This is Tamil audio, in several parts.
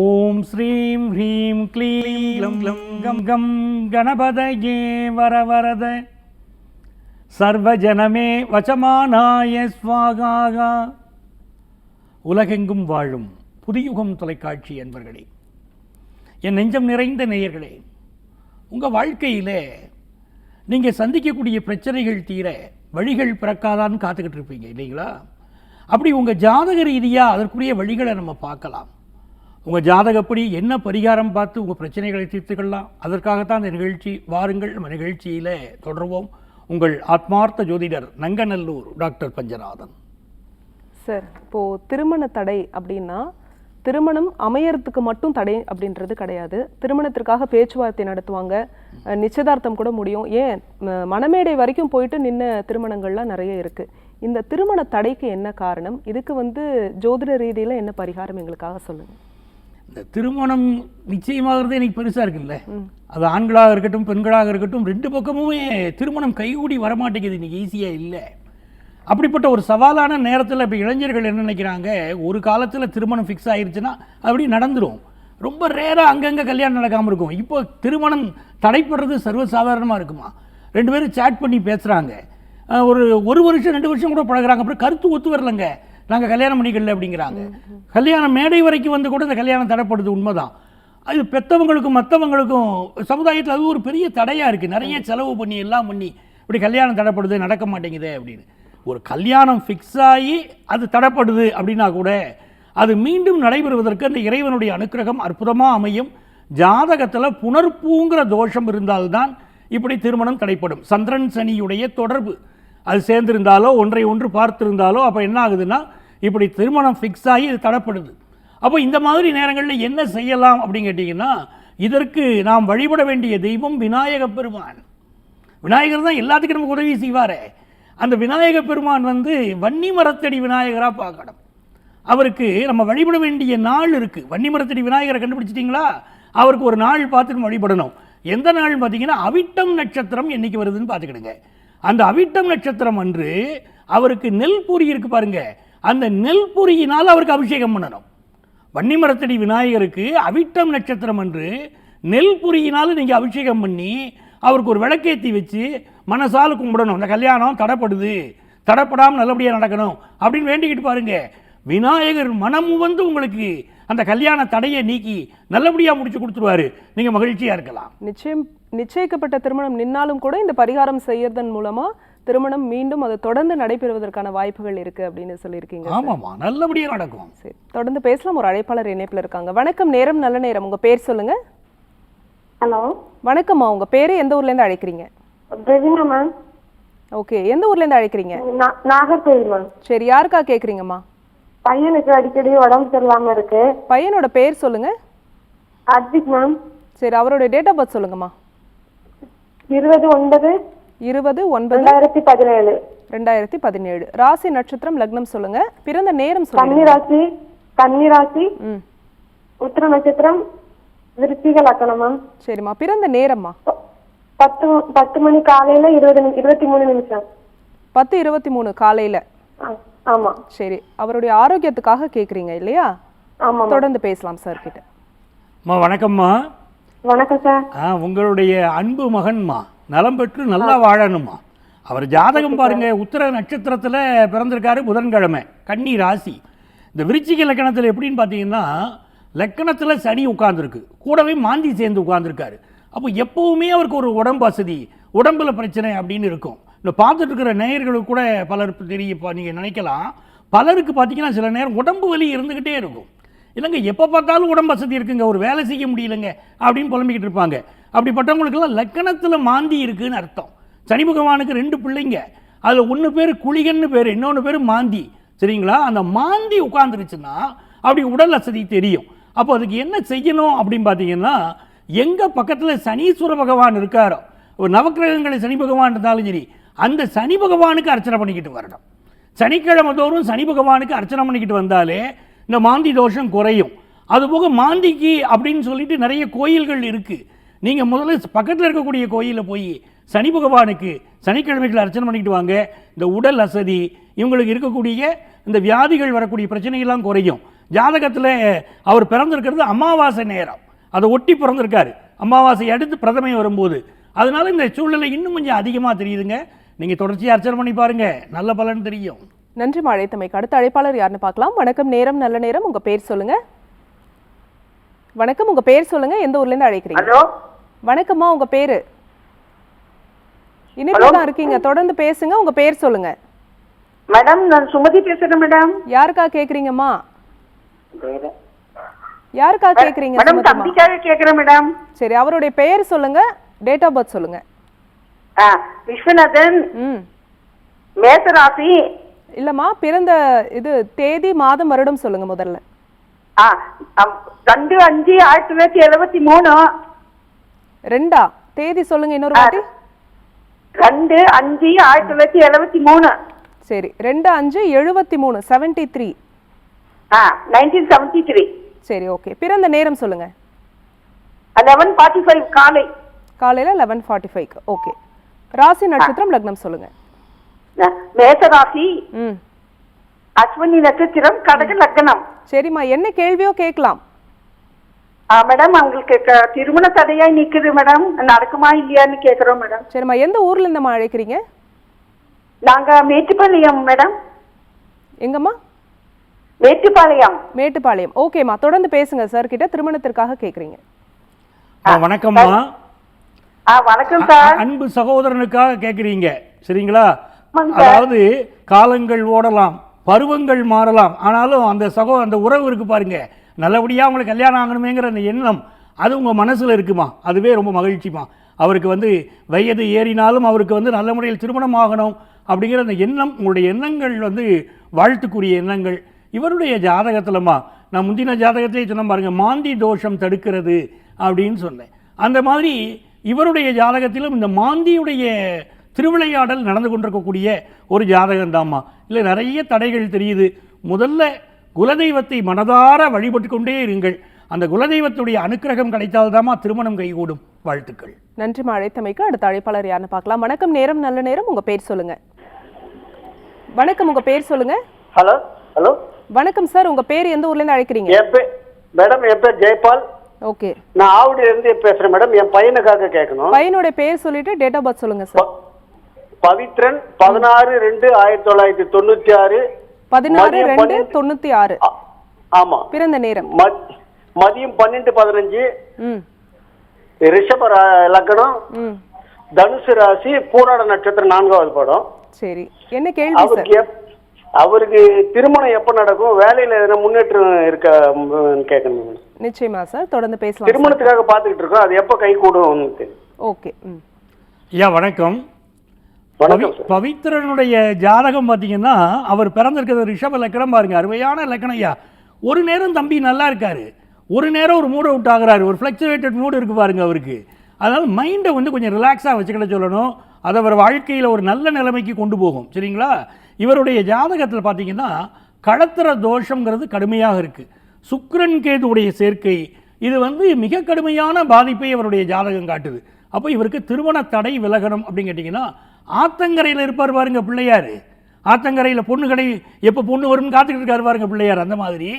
ஓம் ஸ்ரீம் ஹ்ரீம் க்ளீம் கம் கம் கணபதயே வரவரத. சர்வஜனமே வசமானாய ஸ்வாகாகா உலகெங்கும் வாழும் புதியுகம் தொலைக்காட்சி என்பர்களே என் நெஞ்சம் நிறைந்த நேயர்களே உங்கள் வாழ்க்கையில் நீங்கள் சந்திக்கக்கூடிய பிரச்சனைகள் தீர வழிகள் பிறக்காதான்னு காத்துக்கிட்டு இருப்பீங்க இல்லைங்களா? அப்படி உங்கள் ஜாதக ரீதியாக அதற்குரிய வழிகளை நம்ம பார்க்கலாம். உங்கள் ஜாதகப்படி என்ன பரிகாரம் பார்த்து உங்கள் பிரச்சனைகளை தீர்த்துக்கலாம்? அதற்காகத்தான் இந்த நிகழ்ச்சி வாருங்கள். நம்ம நிகழ்ச்சியில் தொடர்வோம். உங்கள் ஆத்மார்த்த ஜோதிடர் நங்கநல்லூர் டாக்டர் பஞ்சநாதன். சார் இப்போது திருமண தடை அப்படின்னா திருமணம் அமையறதுக்கு மட்டும் தடை அப்படின்றது கிடையாது. திருமணத்திற்காக பேச்சுவார்த்தை நடத்துவாங்க. நிச்சயதார்த்தம் கூட முடியும். ஏன்? மணமேடை வரைக்கும் போயிட்டு நின்ன திருமணங்கள்லாம் நிறைய இருக்குது இந்த திருமண தடைக்கு என்ன காரணம்? இதுக்கு வந்து ஜோதிட ரீதியில் என்ன பரிகாரம் எங்களுக்காக சொல்லுங்கள் இந்த திருமணம் நிச்சயமாகிறது எனக்கு பெருசாக இருக்குல்ல? அது ஆண்களாக இருக்கட்டும் பெண்களாக இருக்கட்டும் ரெண்டு பக்கமுமே திருமணம் கைகூடி வரமாட்டேங்குது இன்னைக்கு ஈஸியாக இல்லை. அப்படிப்பட்ட ஒரு சவாலான நேரத்தில் இப்போ இளைஞர்கள் என்ன நினைக்கிறாங்க? ஒரு காலத்தில் திருமணம் ஃபிக்ஸ் ஆயிருச்சுன்னா அப்படி நடந்துரும். ரொம்ப ரேராக அங்கங்கே கல்யாணம் நடக்காமல் இருக்கும். இப்போ திருமணம் தடைப்படுறது சர்வசாதாரணமாக இருக்குமா? ரெண்டு பேரும் சேட் பண்ணி பேசுகிறாங்க ஒரு ஒரு வருஷம் ரெண்டு வருஷம் கூட பழகுறாங்க. அப்புறம் கருத்து ஒத்து வரலங்க. நாங்கள் கல்யாணம் பண்ணிக்கல அப்படிங்கிறாங்க. கல்யாணம் மேடை வரைக்கும் வந்து கூட இந்த கல்யாணம் தடைப்படுது உண்மைதான். அது பெற்றவங்களுக்கும் மற்றவங்களுக்கும் சமுதாயத்தில் அது ஒரு பெரிய தடையாக இருக்குது நிறைய செலவு பண்ணி எல்லாம் பண்ணி இப்படி கல்யாணம் தடைப்படுது நடக்க மாட்டேங்குதே அப்படின்னு. ஒரு கல்யாணம் ஃபிக்ஸ் ஆகி அது தடைப்படுது அப்படின்னா கூட அது மீண்டும் நடைபெறுவதற்கு அந்த இறைவனுடைய அனுக்கிரகம் அற்புதமாக அமையும். ஜாதகத்தில் புனர்பூங்கிற தோஷம் இருந்தால்தான் இப்படி திருமணம் தடைப்படும். சந்திரன் சனியுடைய தொடர்பு. அது சேர்ந்திருந்தாலோ ஒன்றை ஒன்று பார்த்திருந்தாலோ அப்போ என்ன ஆகுதுன்னா இப்படி திருமணம் ஃபிக்ஸ் ஆகி இது தடப்படுது. அப்போ இந்த மாதிரி நேரங்களில் என்ன செய்யலாம் அப்படின்னு கேட்டிங்கன்னா இதற்கு நாம் வழிபட வேண்டிய தெய்வம் விநாயக பெருமான். விநாயகர் தான் எல்லாத்துக்கும் நமக்கு உதவி செய்வாரே. அந்த விநாயக பெருமான் வந்து வன்னி மரத்தடி விநாயகராக பார்க்கணும். அவருக்கு நம்ம வழிபட வேண்டிய நாள் இருக்குது வன்னி மரத்தடி விநாயகரை கண்டுபிடிச்சிட்டிங்களா? அவருக்கு ஒரு நாள் பார்த்துட்டு நம்ம வழிபடணும். எந்த நாள் பார்த்தீங்கன்னா அவிட்டம் நட்சத்திரம் என்றைக்கு வருதுன்னு பார்த்துக்கிடுங்க. அந்த அவிட்டம் நட்சத்திரம் அன்று அவருக்கு நெல் பூரி இருக்கு பாருங்க. அந்த நெல் பூரியினால் அவருக்கு அபிஷேகம் பண்ணணும். வன்னிமரத்தடி விநாயகருக்கு அவிட்டம் நட்சத்திரம் அன்று நெல் புரியினால் நீங்கள் அபிஷேகம் பண்ணி அவருக்கு ஒரு விளக்கேற்றி வச்சு மனசால் கும்பிடணும். அந்த கல்யாணம் தடைப்படுது. தடைப்படாமல் நல்லபடியாக நடக்கணும் அப்படின்னு வேண்டிக்கிட்டு பாருங்க. விநாயகர் மனம் வந்து உங்களுக்கு அந்த கல்யாண தடையை நீக்கி நல்லபடியாக முடிச்சு கொடுத்துருவாரு. நீங்கள் மகிழ்ச்சியாக இருக்கலாம். நிச்சயம். நிச்சயிக்கப்பட்ட திருமணம் நின்னாலும் கூட இந்த பரிகாரம் செய்யறதன் மூலமா திருமணம் மீண்டும் அது தொடர்ந்து நடைபெறுவதற்கான வாய்ப்புகள் இருக்கு அப்படின்னு சொல்லியிருக்கீங்க ஆமாம்மா நல்லபடியாக நடக்கும். சரி தொடர்ந்து பேசலாம். ஒரு அழைப்பாளர் இணைப்புல இருக்காங்க. வணக்கம் நேரம் நல்ல நேரம். உங்க பேர் சொல்லுங்க. ஹலோ. வணக்கம்மா உங்க பேரு எந்த ஊர்ல இருந்து அழைக்கிறீங்க? பிரவீனா மேம். ஓகே எந்த ஊர்ல இருந்து அழைக்கிறீங்க? நாகர்கோவில் மேம். சரி யாருக்கா கேக்குறீங்கம்மா? பையனுக்கு அடிக்கடி உடம்பு சரியில்லாம இருக்கு. பையனோட பேர் சொல்லுங்க. அஜித் மேம். சரி அவரோட டேட் ஆஃப் பர்த் சொல்லுங்கம்மா. இருபது ஒன்பது இருபது ஒன்பது ரெண்டாயிரத்தி பதினேழு. ரெண்டாயிரத்தி பதினேழு. ராசி நட்சத்திரம் லக்னம் சொல்லுங்க. பிறந்த நேரம் சொல்லுங்க. கன்னிராசி கன்னிராசி ம். உத்திர நட்சத்திரம் விருச்சிக லக்கணம்? மேம் சரிம்மா. பிறந்த நேரம்மா? பத்து பத்து மணி காலையில இருபது இருபத்தி மூணு நிமிஷம். பத்து இருபத்தி மூணு காலையில. ஆமா. சரி. அவருடைய ஆரோக்கியத்துக்காக கேக்குறீங்க இல்லையா? ஆமா தொடர்ந்து பேசலாம் சார் கிட்ட. அம்மா வணக்கம்மா. வணக்கம் சார். ஆ உங்களுடைய அன்பு மகன்மா நலம் பெற்று நல்லா வாழணுமா? அவர் ஜாதகம் பாருங்க உத்தர நட்சத்திரத்தில் பிறந்திருக்காரு புதன்கிழமை கன்னி ராசி. இந்த விருச்சிக லக்கணத்தில் எப்படின்னு பார்த்தீங்கன்னா லக்கணத்தில் சனி உட்கார்ந்துருக்கு. கூடவே மாந்தி சேர்ந்து உட்கார்ந்துருக்காரு. அப்போ எப்பவுமே அவருக்கு ஒரு உடம்பு வசதி உடம்புல பிரச்சனை அப்படின்னு இருக்கும். இந்த பார்த்துட்டு இருக்கிற நேயர்களுக்கு கூட பலருக்கு தெரியும் நீங்கள் நினைக்கலாம். பலருக்கு பார்த்தீங்கன்னா சில நேரம் உடம்பு வலி இருந்துக்கிட்டே இருக்கும். இல்லைங்க எப்போ பார்த்தாலும் உடம்பு வசதி இருக்குங்க ஒரு வேலை செய்ய முடியலங்க அப்படின்னு புலம்பிக்கிட்டு இருப்பாங்க. அப்படிப்பட்டவங்களுக்கெல்லாம் லக்கணத்தில் மாந்தி இருக்குன்னு அர்த்தம். சனி பகவானுக்கு ரெண்டு பிள்ளைங்க. அதில் ஒன்று பேர் குளிகன்னு பேர் இன்னொன்று பேர் மாந்தி. சரிங்களா? அந்த மாந்தி உட்காந்துருச்சுன்னா அப்படி உடல் வசதி தெரியும். அப்போ அதுக்கு என்ன செய்யணும் அப்படின்னு பார்த்தீங்கன்னா எங்கே பக்கத்தில் சனீஸ்வர பகவான் இருக்காரோ ஒரு நவக்கிரகங்களை சனி பகவான் இருந்தாலும் சரி அந்த சனி பகவானுக்கு அர்ச்சனை பண்ணிக்கிட்டு வரணும். சனிக்கிழமை தோறும் சனி பகவானுக்கு அர்ச்சனை பண்ணிக்கிட்டு வந்தாலே இந்த மாந்தி தோஷம் குறையும். அதுபோக மாந்திக்கு அப்படின்னு சொல்லிட்டு நிறைய கோயில்கள் இருக்குது நீங்கள் முதல்ல பக்கத்தில் இருக்கக்கூடிய கோயிலில் போய் சனி பகவானுக்கு சனிக்கிழமைகள் அர்ச்சனை பண்ணிக்கிட்டு வாங்க. இந்த உடல் அசதி இவங்களுக்கு இருக்கக்கூடிய இந்த வியாதிகள் வரக்கூடிய பிரச்சனைகள்லாம் குறையும். ஜாதகத்தில் அவர் பிறந்திருக்கிறது அமாவாசை நேரம். அதை ஒட்டி பிறந்திருக்காரு. அமாவாசை அடுத்து பிரதமை வரும்போது. அதனால இந்த சூழ்நிலை இன்னும் கொஞ்சம் அதிகமாக தெரியுதுங்க. நீங்கள் தொடர்ச்சியாக அர்ச்சனை பண்ணி பாருங்கள் நல்ல பலன் தெரியும். நன்றி அழைத்தமைக்கு அடுத்த அழைப்பாளர் யாருன்னு பார்க்கலாம். வணக்கம் நேரம் நல்ல நேரம். உங்க பேர் சொல்லுங்க. வணக்கம் உங்க பேர் சொல்லுங்க. எந்த ஊர்ல இருந்து அழைக்கிறீங்க? வணக்கம்மா உங்க பேரு? இனிப்பு தான் இருக்கீங்க. தொடர்ந்து பேசுங்க. உங்க பேர் சொல்லுங்க. மேடம் நான் சுமதி பேசுறேன் மேடம். யாருக்கா கேக்குறீங்கம்மா? யாருக்கா கேக்குறீங்க மேடம்? தம்பிக்காக கேக்குறேன் மேடம். சரி அவருடைய பெயர் சொல்லுங்க. டேட் ஆஃப் பர்த் சொல்லுங்க. விஸ்வநாதன். மேசராசி. இல்லம்மா பிறந்த இது தேதி மாதம் வருடம் சொல்லுங்க முதல்ல. ரெண்டு அஞ்சு ஆயிரத்தி தொள்ளாயிரத்தி எழுபத்தி மூணு. ரெண்டா? தேதி சொல்லுங்க இன்னொரு வாட்டி. ரெண்டு அஞ்சு ஆயிரத்தி தொள்ளாயிரத்தி எழுபத்தி மூணு. சரி ரெண்டு அஞ்சு எழுபத்தி மூணு seventy three nineteen seventy three சரி ஓகே பிறந்த நேரம் சொல்லுங்க. லெவன் ஃபார்ட்டி ஃபைவ் காலை. காலையில லெவன் ஃபார்ட்டி ஃபைவ்க்கு ஓகே ராசி நட்சத்திரம் லக்னம் சொல்லுங்க. ஆ, மேசராசி அஸ்வினி நட்சத்திரம் கடக லக்னம். சரிம்மா என்ன கேள்வியோ கேட்கலாம். மேடம் அவங்களுக்கு க- திருமண தடையா நிக்குது மேடம். நடக்குமா இல்லையான்னு கேக்குறோம் மேடம். சரிம்மா எந்த ஊர்ல இருந்தம்மா அழைக்கிறீங்க? நாங்க மேட்டுப்பாளையம் மேடம். எங்கம்மா? மேட்டுப்பாளையம். மேட்டுப்பாளையம். ஓகேம்மா தொடர்ந்து பேசுங்க சார் கிட்ட திருமணத்திற்காக கேக்குறீங்க. வணக்கம்மா. ஆ வணக்கம் சார் அன்பு சகோதரனுக்காக கேட்குறீங்க சரிங்களா. அதாவது காலங்கள் ஓடலாம் பருவங்கள் மாறலாம். ஆனாலும் அந்த சகோ அந்த உறவு இருக்கு பாருங்க. நல்லபடியாக உங்களுக்கு கல்யாணம் ஆகணுமேங்கிற அந்த எண்ணம் அது உங்கள் மனசில் இருக்குமா? அதுவே ரொம்ப மகிழ்ச்சிமா? அவருக்கு வந்து வயது ஏறினாலும் அவருக்கு வந்து நல்ல முறையில் திருமணம் ஆகணும் அப்படிங்கிற அந்த எண்ணம் உங்களுடைய எண்ணங்கள் வந்து வாழ்த்துக்குரிய எண்ணங்கள். இவருடைய ஜாதகத்திலம்மா நான் முந்தின ஜாதகத்திலே சொன்ன பாருங்க மாந்தி தோஷம் தடுக்கிறது அப்படின்னு சொன்னேன். அந்த மாதிரி இவருடைய ஜாதகத்திலும் இந்த மாந்தியுடைய திருவிளையாடல் நடந்து கொண்டிருக்கக்கூடிய ஒரு ஜாதகம் தாம்மா இல்லை நிறைய தடைகள் தெரியுது. முதல்ல குலதெய்வத்தை மனதார வழிபட்டு கொண்டே இருங்கள். அந்த குலதெய்வத்துடைய அனுக்கிரகம் கிடைத்தால்தாம்மா திருமணம் கைகூடும். வாழ்த்துக்கள். நன்றிம்மா அழைத்தமைக்கு அடுத்த அழைப்பாளர் யாருன்னு பார்க்கலாம். வணக்கம் நேரம் நல்ல நேரம். உங்க பேர் சொல்லுங்க. வணக்கம் உங்க பேர் சொல்லுங்க. Hello hello. வணக்கம் சார். உங்க பேர் எந்த ஊர்ல இருந்து அழைக்கிறீங்க? மேடம் என் பேர் ஜெயபால். ஓகே. நான் ஆவடியில இருந்து பேசுறேன் மேடம். என் பையனுக்காக கேட்கணும். பையனோட பேர் சொல்லிட்டு டேட் ஆஃப் பர்த் சொல்லுங்க சார் பவித்ரன் பதினாறு ரெண்டு ஆயிரத்தி தொள்ளாயிரத்தி தொண்ணூத்தி ஆறு பதினாறு ரெண்டு தொண்ணூத்தி ஆறு. ஆமா. பிறந்த நேரம். மத்- மதியம் பன்னெண்டு பதினஞ்சு. ம். ரிஷப லக்னம் ம். தனுசு ராசி பூராட நட்சத்திரம் நான்காவது படம். சரி. என்ன கேள்வி சார்? அவருக்கு அவருக்கு திருமணம் எப்ப நடக்கும்? வேலையில எதனா முன்னேற்றம் இருக்க கேட்கணும். நிச்சயமா சார். தொடர்ந்து பேசலாம். திருமணத்துக்காக பாத்துக்கிட்டு இருக்கோம். அது எப்ப கை கூடும்? ஓகே. ம். ஐயா வணக்கம். வணக்கம் பவி- சார். பவித்ரனுடைய ஜாதகம் பார்த்தீங்கன்னா அவர் பிறந்திருக்கிறது ரிஷப லக்கணம் பாருங்க அருமையான லக்கணம் ஐயா. ஒரு நேரம் தம்பி நல்லா இருக்காரு. ஒரு நேரம் ஒரு மூட் அவுட் ஆகுறாரு. ஒரு ஃப்ளக்சுவேட்டட் மூடு இருக்கு பாருங்க அவருக்கு. அதனால மைண்டை வந்து கொஞ்சம் ரிலாக்ஸாக வச்சுக்கிட சொல்லணும். அது அவர் வாழ்க்கையில் ஒரு நல்ல நிலைமைக்கு கொண்டு போகும். சரிங்களா? இவருடைய ஜாதகத்தில் பார்த்தீங்கன்னா களத்திர தோஷங்கிறது கடுமையாக இருக்கு. சுக்கிரன் கேதுவுடைய சேர்க்கை இது வந்து மிக கடுமையான பாதிப்பை அவருடைய ஜாதகம் காட்டுது. அப்போ இவருக்கு திருமண தடை விலகணும் அப்படின்னு கேட்டிங்கன்னா ஆத்தங்கரையில் இருப்பார் பாருங்க பிள்ளையார். ஆத்தங்கரையில் பொண்ணுகளை எப்போ பொண்ணு வரும்னு காத்துக்கிட்டு இருக்காரு பாருங்க பிள்ளையார். அந்த மாதிரி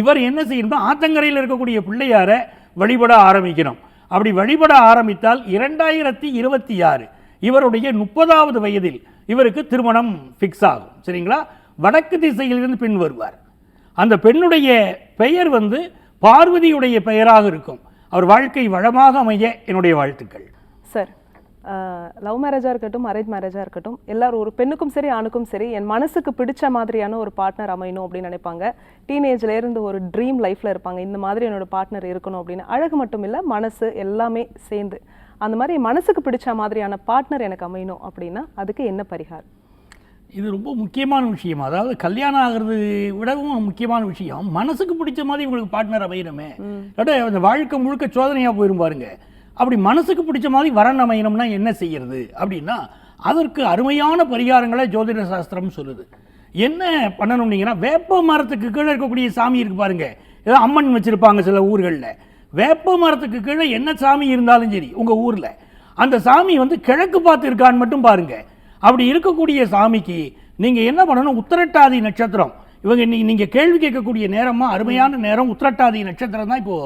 இவர் என்ன செய்யணும்னா ஆத்தங்கரையில் இருக்கக்கூடிய பிள்ளையாரை வழிபட ஆரம்பிக்கணும். அப்படி வழிபட ஆரம்பித்தால் இரண்டாயிரத்தி இருபத்தி ஆறு இவருடைய முப்பதாவது வயதில் இவருக்கு திருமணம் ஃபிக்ஸ் ஆகும். சரிங்களா? வடக்கு திசையிலிருந்து பின் வருவார். அந்த பெண்ணுடைய பெயர் வந்து பார்வதியுடைய பெயராக இருக்கும். அவர் வாழ்க்கை வளமாக அமைய என்னுடைய வாழ்த்துக்கள். சார் லவ் மேரேஜாக இருக்கட்டும் அரேஞ்ச் மேரேஜாக இருக்கட்டும் எல்லாரும் ஒரு பெண்ணுக்கும் சரி ஆணுக்கும் சரி என் மனசுக்கு பிடிச்ச மாதிரியான ஒரு பார்ட்னர் அமையணும் அப்படின்னு நினைப்பாங்க. டீனேஜ்ல இருந்து ஒரு ட்ரீம் லைஃப்ல இருப்பாங்க. இந்த மாதிரி என்னோட பார்ட்னர் இருக்கணும் அப்படின்னு. அழகு மட்டும் இல்லை மனசு எல்லாமே சேர்ந்து. அந்த மாதிரி மனசுக்கு பிடிச்ச மாதிரியான பார்ட்னர் எனக்கு அமையணும் அப்படின்னா அதுக்கு என்ன பரிகாரம்? இது ரொம்ப முக்கியமான விஷயம். அதாவது கல்யாணம் ஆகிறது விடவும் முக்கியமான விஷயம். மனசுக்கு பிடிச்ச மாதிரி உங்களுக்கு பார்ட்னர் அமையணுமே. அந்த வாழ்க்கை முழுக்க சோதனையாக போயிரும் பாருங்க. அப்படி மனசுக்கு பிடிச்ச மாதிரி வரன் அமையணும்னா என்ன செய்யறது? அப்படின்னா அதற்கு அருமையான பரிகாரங்களை ஜோதிட சாஸ்திரம் சொல்லுது. என்ன பண்ணணும்னீங்கன்னா வேப்ப மரத்துக்கு கீழே இருக்கக்கூடிய சாமி இருக்கு பாருங்க. ஏதோ அம்மன் வச்சிருப்பாங்க சில ஊர்களில். வேப்ப மரத்துக்கு கீழே என்ன சாமி இருந்தாலும் சரி உங்க ஊர்ல. அந்த சாமி வந்து கிழக்கு பார்த்து இருக்கான்னு மட்டும் பாருங்க. அப்படி இருக்கக்கூடிய சாமிக்கு நீங்க என்ன பண்ணணும்? உத்திரட்டாதி நட்சத்திரம். இவங்க நீங்க நீங்க கேள்வி கேட்கக்கூடிய நேரமா அருமையான நேரம் உத்திரட்டாதி நட்சத்திரம் தான் இப்போ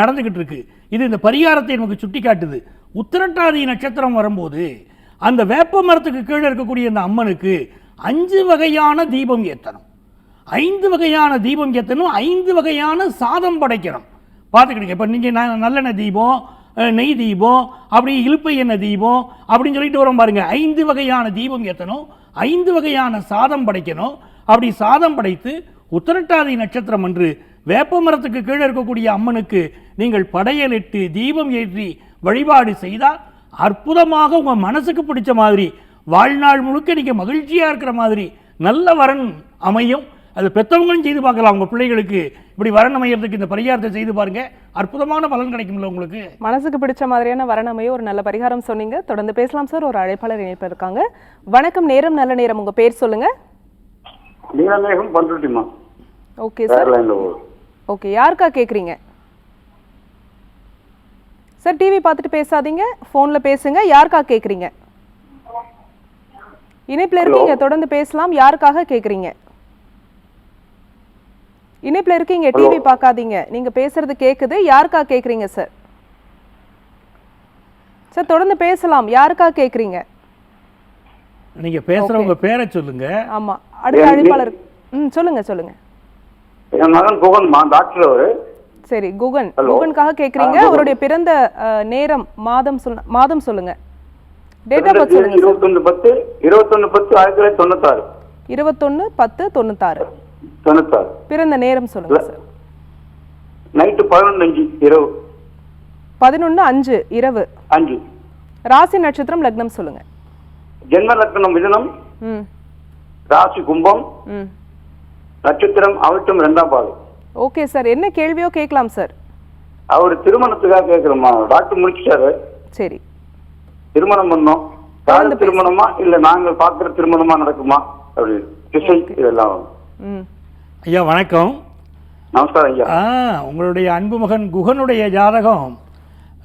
நடந்துகிட்டு இருக்கு. இது இந்த பரிகாரத்தை நமக்கு சுட்டி காட்டுது உத்திரட்டாதி நட்சத்திரம் வரும்போது அந்த வேப்ப மரத்துக்கு கீழே இருக்கக்கூடிய அந்த அம்மனுக்கு அஞ்சு வகையான தீபம் ஏத்தணும். ஐந்து வகையான தீபம் ஏற்றணும் ஐந்து வகையான சாதம் படைக்கணும். பார்த்துக்கிட்டீங்க இப்போ நீங்கள் நல்லெண்ணெய் தீபம் நெய் தீபம் அப்படி இழுப்பை எண்ணெய் தீபம் அப்படின்னு சொல்லிட்டு வரோம் பாருங்க. ஐந்து வகையான தீபம் ஏற்றணும் ஐந்து வகையான சாதம் படைக்கணும். அப்படி சாதம் படைத்து உத்திரட்டாதி நட்சத்திரம் அன்று வேப்ப மரத்துக்கு கீழே இருக்கக்கூடிய அம்மனுக்கு நீங்கள் படையலிட்டு தீபம் ஏற்றி வழிபாடு செய்தால் அற்புதமாக உங்கள் மனசுக்கு பிடிச்ச மாதிரி வாழ்நாள் முழுக்க நீங்கள் மகிழ்ச்சியாக இருக்கிற மாதிரி நல்ல வரன் அமையும். அது பெற்றவங்களும் செய்து பார்க்கலாம். உங்கள் பிள்ளைகளுக்கு இப்படி வரன் அமையறதுக்கு இந்த பரிகாரத்தை செய்து பாருங்க. அற்புதமான பலன் கிடைக்கும்ல உங்களுக்கு. மனசுக்கு பிடிச்ச மாதிரியான வரணமையோ ஒரு நல்ல பரிகாரம் சொன்னீங்க. தொடர்ந்து பேசலாம் சார். ஒரு அழைப்பாளர் இணைப்பில் இருக்காங்க. வணக்கம். நேரம் நல்ல நேரம். உங்க பேர் சொல்லுங்க. நீலமேகம் பண்ருட்டிமா. Okay sir. ஓகே யாருக்கா கேக்குறீங்க? சார் டிவி பார்த்துட்டு பேசாதீங்க ஃபோன்ல பேசுங்க யாருக்கா கேக்குறீங்க? இணைப்புல இருக்கீங்க தொடர்ந்து பேசலாம் யாருக்காக கேக்குறீங்க? இணைப்புல இருக்கீங்க டிவி பார்க்காதீங்க நீங்க பேசுறது கேக்குது யாருக்கா கேக்குறீங்க சார்? சார் தொடர்ந்து பேசலாம் யாருக்கா கேக்குறீங்க? நீங்கள் பேசுகிறவங்க பேரை சொல்லுங்க. ஆமா அடுத்த அழைப்பாளர் ம் சொல்லுங்க சொல்லுங்க. என் மகன் புகன்மா டாக்டர் அவரு. சரி குகன். குகனுக்காக கேக்குறீங்க. அவருடைய பிறந்த நேரம் மாதம் சொல்ல மாதம் சொல்லுங்க. டேட் ஆஃப் பர்த் சொல்லுங்க இருபத்தொன்னு பத்து இருபத்தொன்னு பத்து ஆயிரத்தி தொள்ளாயிரத்தி தொண்ணூத்தாறு. இருபத்தொன்னு பத்து தொண்ணூத்தாறு. தொண்ணூத்தாறு. பிறந்த நேரம் சொல்லுங்க சார் நைட்டு பதினொன்று அஞ்சு இரவு. பதினொன்னு அஞ்சு இரவு. அஞ்சு. ராசி நட்சத்திரம் லக்னம் சொல்லுங்க. ஜென்ம லக்னம் மிதனம். ராசி கும்பம். நட்சத்திரம் அவிட்டம் ரெண்டாம் பால் ஓகே சார் என்ன கேள்வியோ கேட்கலாம் சார் அவர் திருமணத்துக்காக கேட்கிறோமா டாக்டர் முடிச்சிட்டாரு. சரி. திருமணம் பண்ணோம். காதல் திருமணமா? இல்ல நாங்கள் பார்க்கிற திருமணமா நடக்குமா? அப்படின்னு திசை இதெல்லாம் ம். ஐயா வணக்கம். நமஸ்காரம் ஐயா. ஆ உங்களுடைய அன்பு மகன் குகனுடைய ஜாதகம்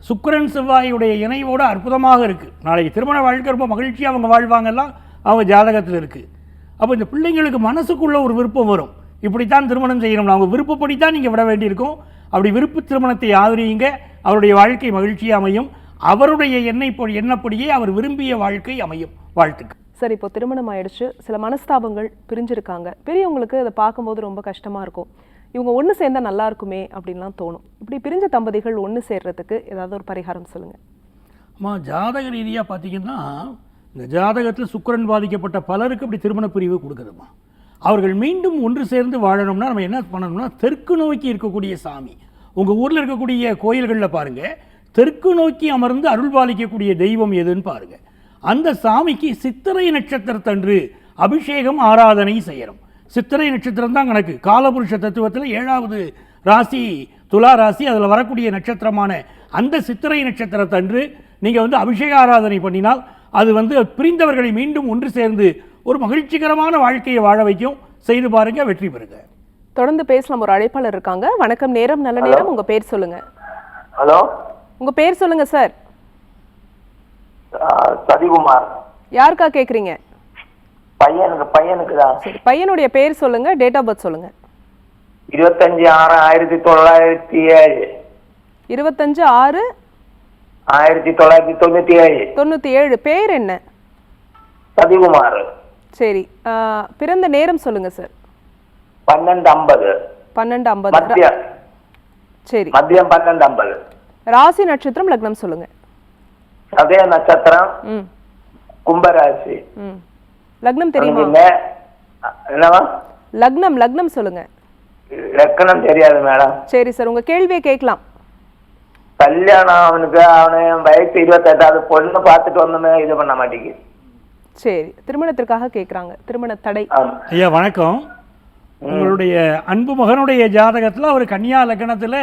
சுக்கிரன் செவ்வாயுடைய இணைவோடு அற்புதமாக இருக்கு. நாளைக்கு திருமண வாழ்க்கை ரொம்ப மகிழ்ச்சியாக அவங்க வாழ்வாங்கலாம் அவங்க ஜாதகத்தில் இருக்கு. அப்போ இந்த பிள்ளைங்களுக்கு மனசுக்குள்ள ஒரு விருப்பம் வரும். இப்படித்தான் திருமணம் செய்யணும். அவங்க விருப்பப்படி தான் நீங்கள் விட வேண்டியிருக்கும். அப்படி விருப்ப திருமணத்தை ஆதரியுங்க. அவருடைய வாழ்க்கை மகிழ்ச்சியாக அமையும். அவருடைய எண்ணெய் பொ- எண்ணப்படியே அவர் விரும்பிய வாழ்க்கை அமையும். வாழ்த்துக்கள். சார் இப்போ திருமணம் ஆயிடுச்சு. சில மனஸ்தாபங்கள் பிரிஞ்சிருக்காங்க. பெரியவங்களுக்கு அதை பார்க்கும்போது ரொம்ப கஷ்டமா இருக்கும். இவங்க ஒன்று சேர்ந்தா நல்லா இருக்குமே அப்படின்லாம் தோணும். இப்படி பிரிஞ்ச தம்பதிகள் ஒன்று சேர்றதுக்கு ஏதாவது ஒரு பரிகாரம் சொல்லுங்க. அம்மா ஜாதக ரீதியாக பார்த்தீங்கன்னா இந்த ஜாதகத்தில் சுக்கிரன் பாதிக்கப்பட்ட பலருக்கு அப்படி திருமண பிரிவு கொடுக்குதுமா? அவர்கள் மீண்டும் ஒன்று சேர்ந்து வாழணும்னா நம்ம என்ன பண்ணணும்னா தெற்கு நோக்கி இருக்கக்கூடிய சாமி. உங்கள் ஊரில் இருக்கக்கூடிய கோயில்களில் பாருங்கள் தெற்கு நோக்கி அமர்ந்து அருள் பாலிக்கக்கூடிய தெய்வம் எதுன்னு பாருங்கள் அந்த சாமிக்கு சித்திரை நட்சத்திரத்தன்று அபிஷேகம் ஆராதனை செய்யணும். சித்திரை நட்சத்திரம் தான் கணக்கு. காலபுருஷ தத்துவத்தில் ஏழாவது ராசி துலா ராசி அதில் வரக்கூடிய நட்சத்திரமான அந்த சித்திரை நட்சத்திரத்தன்று நீங்கள் வந்து அபிஷேக ஆராதனை பண்ணினால் அது வந்து பிரிந்தவர்களை மீண்டும் ஒன்று சேர்ந்து ஒரு மகிழ்ச்சிகரமான வாழ்க்கையை வாழ வைக்கும். செய்து பாருங்க வெற்றி பெறுங்க. தொடர்ந்து பேசலாம். ஒரு அழைப்பாளர் இருக்காங்க. வணக்கம் நேரம் நல்ல நேரம். உங்க பேர் சொல்லுங்க. ஹலோ. உங்க பேர் சொல்லுங்க சார். சதிகுமார். யாருக்கா கேக்குறீங்க? பையனுக்கு பையனுக்கு தான். பையனுடைய பேர் சொல்லுங்க. டேட் ஆஃப் பர்த் சொல்லுங்க. இருபத்தஞ்சு ஆறு ஆயிரத்தி தொள்ளாயிரத்தி ஏழு. இருபத்தஞ்சு ஆறு ஆயிரத்தி தொள்ளாயிரத்தி தொண்ணூத்தி ஏழு. தொண்ணூத்தி ஏழு. பேர் என்ன? சதிகுமார். சரி. பிறந்த நேரம் சொல்லுங்க சார். பன்னெண்டு ஐம்பது பன்னெண்டு ஐம்பது மத்தியம். சரி. மதியம் பன்னெண்டு ஐம்பது ராசி நட்சத்திரம் லக்னம் சொல்லுங்க. சதய நட்சத்திரம் கும்பராசி. லக்னம் தெரியுமா? என்னவா லக்னம் லக்னம் சொல்லுங்க. லக்கணம் தெரியாது மேடம். சரி சார். உங்க கேள்வியை கேட்கலாம். கல்யாணம் அவனுக்கு அவனு வயசு இருபத்தெட்டாவது பொண்ணு பார்த்துட்டு வந்தோமே இது பண்ண மாட்டேங்குது. சரி திருமணத்திற்காக கேட்குறாங்க திருமண தடை. ஐயா வணக்கம். உங்களுடைய அன்பு மகனுடைய ஜாதகத்தில் அவர் கன்னியா லக்னத்தில்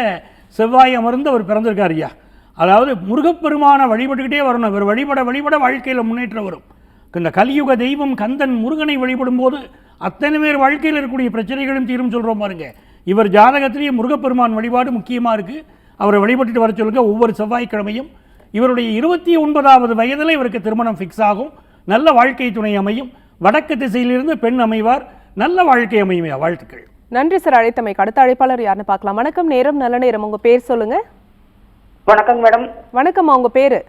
செவ்வாய் அமர்ந்து அவர் பிறந்திருக்கார் ஐயா. அதாவது முருகப்பெருமான வழிபட்டுக்கிட்டே வரணும். இவர் வழிபட வழிபட வாழ்க்கையில் முன்னேற்றம் வரும். இந்த கலியுக தெய்வம் கந்தன் முருகனை வழிபடும் போது அத்தனை பேர் வாழ்க்கையில் இருக்கக்கூடிய பிரச்சனைகளும் தீரும் சொல்கிறோம் பாருங்க. இவர் ஜாதகத்திலேயே முருகப்பெருமான் வழிபாடு முக்கியமாக இருக்குது அவரை வழிபட்டுட்டு வர சொல்லுங்க. ஒவ்வொரு செவ்வாய்க்கிழமையும் இவருடைய இருபத்தி ஒன்பதாவது வயதில் இவருக்கு திருமணம் ஃபிக்ஸ் ஆகும். நல்ல வாழ்க்கை துணை அமையும். வடக்கு திசையிலிருந்து பெண் அமைவார். நல்ல வாழ்க்கை அமையுமே வாழ்த்துக்கள். நன்றி சார். அழைத்தமைக்கு அடுத்த அழைப்பாளர் யாருன்னு பார்க்கலாம். வணக்கம் நேரம் நல்ல நேரம். உங்க பேர் சொல்லுங்க. வணக்கம் மேடம். வணக்கம்மா உங்க பேரு?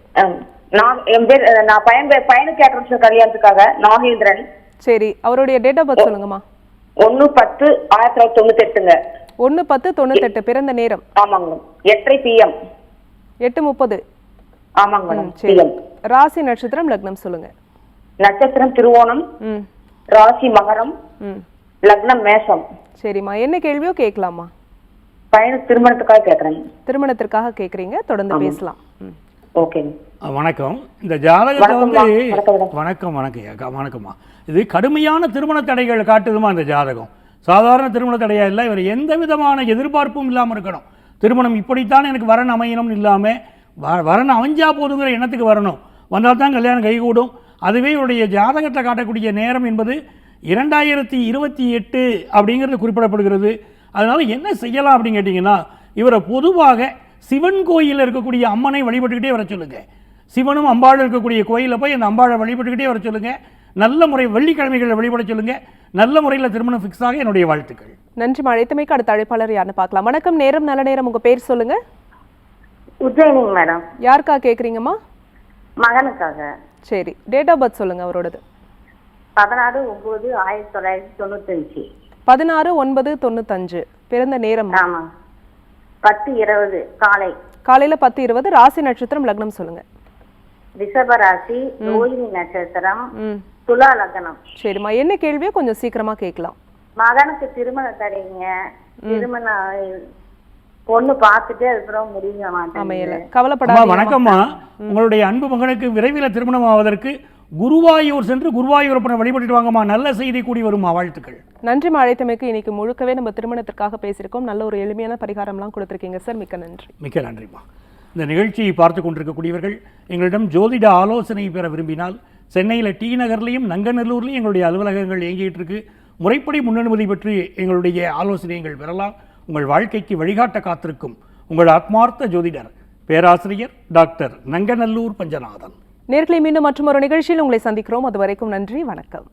நான் என் பேர் நான் பையன் கேட்டேன் சார் கல்யாணத்துக்காக நாகேந்திரன். சரி அவருடைய டேட் ஆஃப் பர்த் சொல்லுங்கம்மா. ஒன்னு பத்து ஆயிரத்தி தொள்ளாயிரத்தி தொண்ணூத்தி எட்டுங்க. ஒன்று பத்து தொண்ணூத்தெட்டு பிறந்த நேரம். ஆமாங்க எட்டரை பிஎம் எட்டு முப்பது. ஆமாங்க மேடம். சரி. பிஎம் ராசி நட்சத்திரம் லக்னம் சொல்லுங்க. நட்சத்திரம் திருவோணம். ம். ராசி மகரம். ம். லக்னம் மேஷம். சரிம்மா. என்ன கேள்வியோ கேட்கலாமா? பையனுக்கு திருமணத்துக்காக கேட்கறேன். திருமணத்திற்காக கேட்குறீங்க. தொடர்ந்து பேசலாம். ஓகேங்க வணக்கம். இந்த ஜாதகத்தை. வந்து வணக்கம். வணக்கம் வணக்கம்மா. இது கடுமையான திருமண தடைகள் காட்டுதுமா இந்த ஜாதகம்? சாதாரண திருமண தடையா இல்லை இவர் எந்த விதமான எதிர்பார்ப்பும் இல்லாமல் இருக்கணும். திருமணம் இப்படித்தான் எனக்கு வரன் அமையணும்னு இல்லாமல் வ- வரன் அமைஞ்சா போதுங்கிற எண்ணத்துக்கு வரணும். வந்தால் தான் கல்யாணம் கைகூடும். அதுவே இவருடைய ஜாதகத்தை காட்டக்கூடிய நேரம் என்பது இரண்டாயிரத்தி இருபத்தி எட்டு அப்படிங்கிறது குறிப்பிடப்படுகிறது. அதனால் என்ன செய்யலாம் அப்படின்னு கேட்டிங்கன்னா இவரை பொதுவாக சிவன் கோயிலில் இருக்கக்கூடிய அம்மனை வழிபட்டுக்கிட்டே வர சொல்லுங்கள் சிவனும் அம்பாள் இருக்கக்கூடிய கோயிலில் போய் அந்த அம்பாளை வழிபட்டுக்கிட்டே வர சொல்லுங்கள் நல்ல முறை வெள்ளிக்கிழமைகளை வழிபட சொல்லுங்க. நல்ல முறையில் திருமணம் ஃபிக்ஸ் ஆக என்னுடைய வாழ்த்துக்கள். நன்றி அழைத்தமைக்கு அடுத்த அழைப்பாளர் யாருன்னு பார்க்கலாம். வணக்கம் நேரம் நல்ல நேரம். உங்க பேர் சொல்லுங்க. உஜ்ஜயினிங்க மேடம். யாருக்கா கேட்குறீங்கம்மா மகனுக்காக. சரி. டேட் ஆஃப் பர்த் சொல்லுங்க அவரோடது. பதினாறு ஒன்பது ஆயிரத்தி தொள்ளாயிரத்தி தொண்ணூத்தஞ்சு. பதினாறு ஒன்பது தொண்ணூத்தஞ்சு. பிறந்த நேரம் ஆமா. பத்து இருபது காலை. காலையில பத்து இருபது. ராசி நட்சத்திரம் லக்னம் சொல்லுங்க. ரிஷபராசி ரோஹிணி நட்சத்திரம். துலா லக்னம் சரிம்மா என்ன கேள்வியோ கொஞ்சம் சீக்கிரமா கேட்கலாம். மகனுக்கு திருமண தடைங்க திருமணம் பொண்ணு பார்த்துட்டு அதுக்கப்புறம் முடிய அமையல. அம்மா கவலைப்படாதீங்க வணக்கம்மா. உங்களுடைய அன்பு மகனுக்கு விரைவில் திருமணம் ஆவதற்கு குருவாயூர் சென்று குருவாயூரப்பனை வழிபட்டுட்டு வாங்கம்மா. நல்ல செய்தி கூடி வருமா வாழ்த்துக்கள். நன்றிம்மா அழைத்தமைக்கு இன்னைக்கு முழுக்கவே நம்ம திருமணத்திற்காக பேசியிருக்கோம். நல்ல ஒரு எளிமையான பரிகாரம்லாம் கொடுத்துருக்கீங்க. சார் மிக்க நன்றி. மிக்க நன்றிம்மா. இந்த நிகழ்ச்சியை பார்த்து கொண்டிருக்கக்கூடியவர்கள் எங்களிடம் ஜோதிட ஆலோசனை பெற விரும்பினால் சென்னையில் டி நகர்லையும் நங்கநல்லூர்லேயும் எங்களுடைய அலுவலகங்கள் இயங்கிட்டு இருக்கு. முறைப்படி முன்னனுமதி பெற்று எங்களுடைய ஆலோசனைகள் பெறலாம். உங்கள் வாழ்க்கைக்கு வழிகாட்ட காத்திருக்கும் உங்கள் ஆத்மார்த்த ஜோதிடர் பேராசிரியர் டாக்டர் நங்கநல்லூர் பஞ்சநாதன். நேர்களை மீண்டும் மற்றும் ஒரு நிகழ்ச்சியில் உங்களை சந்திக்கிறோம். அது வரைக்கும் நன்றி வணக்கம்.